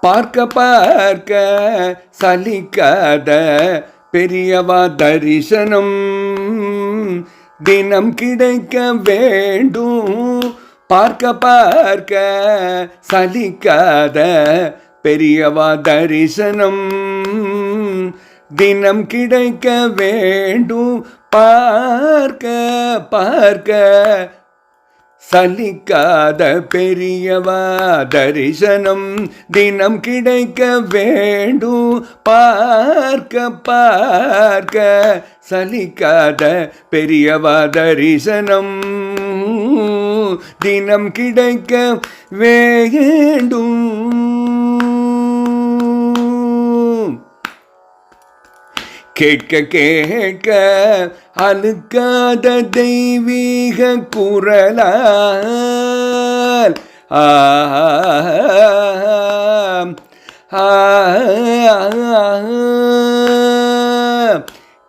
பார்க்க பார்க்க சலிக்காத பெரியவா தரிசனம். தினம் கிடைக்க வேண்டும். பார்க்க பார்க்க சலிக்காத பெரியவா தரிசனம். தினம் கிடைக்க வேண்டும். பார்க்க பார்க்க சலிக்காத பெரியவா தரிசனம் தினம் கிடைக்க வேண்டும். பார்க்க பார்க்க சலிக்காத பெரியவா தரிசனம் தினம் கிடைக்க வேண்டும். கேட்க கேட்க அழுக்காத தெய்வீக குரலால் ஆ ஆ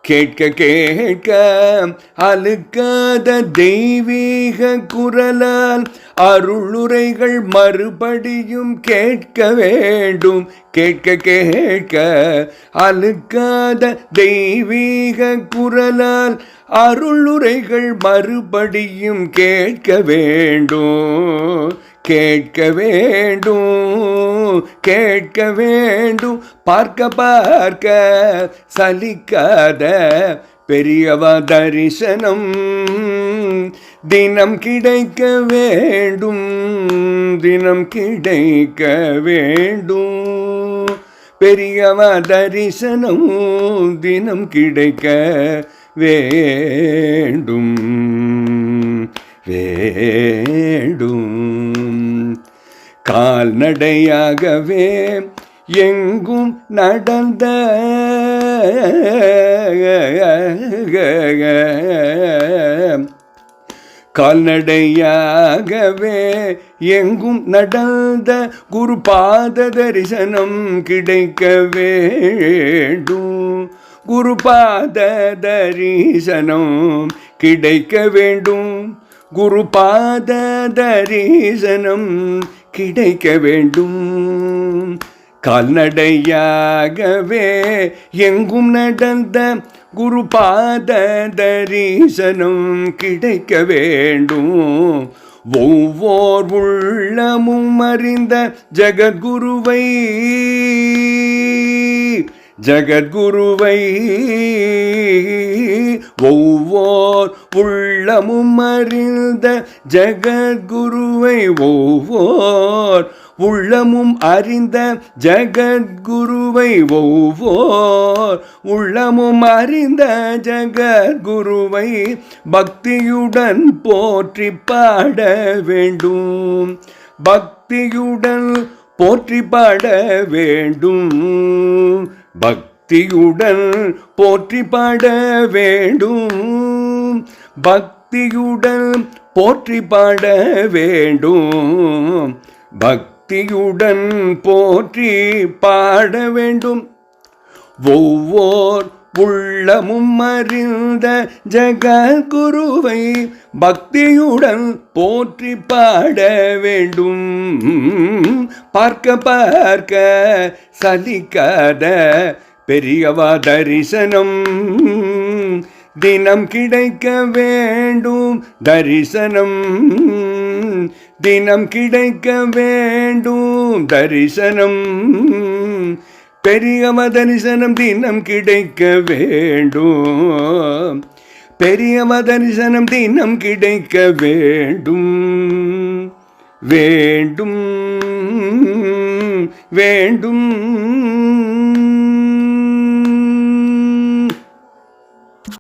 கேட்க கேட்க அழுக்காத தெய்வீக குரலால் அருளுரைகள் மறுபடியும் கேட்க வேண்டும். கேட்க கேட்க அழுக்காத தெய்வீக குரலால் அருளுரைகள் மறுபடியும் கேட்க வேண்டும். கேட்க வேண்டும் கேட்க வேண்டும். பார்க்க பார்க்க சலிக்காத பெரியவா தரிசனம் தினம் கிடைக்க வேண்டும் தினம் கிடைக்க வேண்டும். பெரியவா தரிசனம் தினம் கிடைக்க வேண்டும் வேண்டும். கால்நடையாகவே எங்கும் நடந்த கால்நடையாகவே எங்கும் நடந்த குரு பாத தரிசனம் கிடைக்க வேண்டும். குரு பாத தரிசனம் கிடைக்க வேண்டும். குரு பாத தரிசனம் கிடைக்க வேண்டும். கால்நடையாகவே எங்கும் நடந்த குரு பாத தரிசனம் கிடைக்க வேண்டும். ஒவ்வொரு உள்ளமும் அறிந்த ஜகத்குருவை ஜகத்குருவை ஒவ்வோர் உள்ளமும் அறிந்த ஜெகத்குருவை ஒவ்வோர் உள்ளமும் அறிந்த ஜெகத்குருவை ஒவ்வோர் உள்ளமும் அறிந்த ஜெகத்குருவை பக்தியுடன் போற்றி பாட வேண்டும். பக்தியுடன் போற்றி பாட வேண்டும். பக்தியுடன் போற்றி பாட வேண்டும். பக்தியுடன் போற்றி பாட வேண்டும். பக்தியுடன் போற்றி பாட வேண்டும். ஒவ்வொரு உள்ளமும் அறிந்த ஜகத்குருவை பக்தியுடன் போற்றி பாட வேண்டும். பார்க்க பார்க்க சலிக்காத பெரியவா தரிசனம். தினம் கிடைக்க வேண்டும் தரிசனம். தினம் கிடைக்க வேண்டும் தரிசனம். பெரியவ தரிசனம் தினம் கிடைக்க வேண்டும். பெரியவ தரிசனம் தினம் கிடைக்க வேண்டும். வேண்டும். வேண்டும்.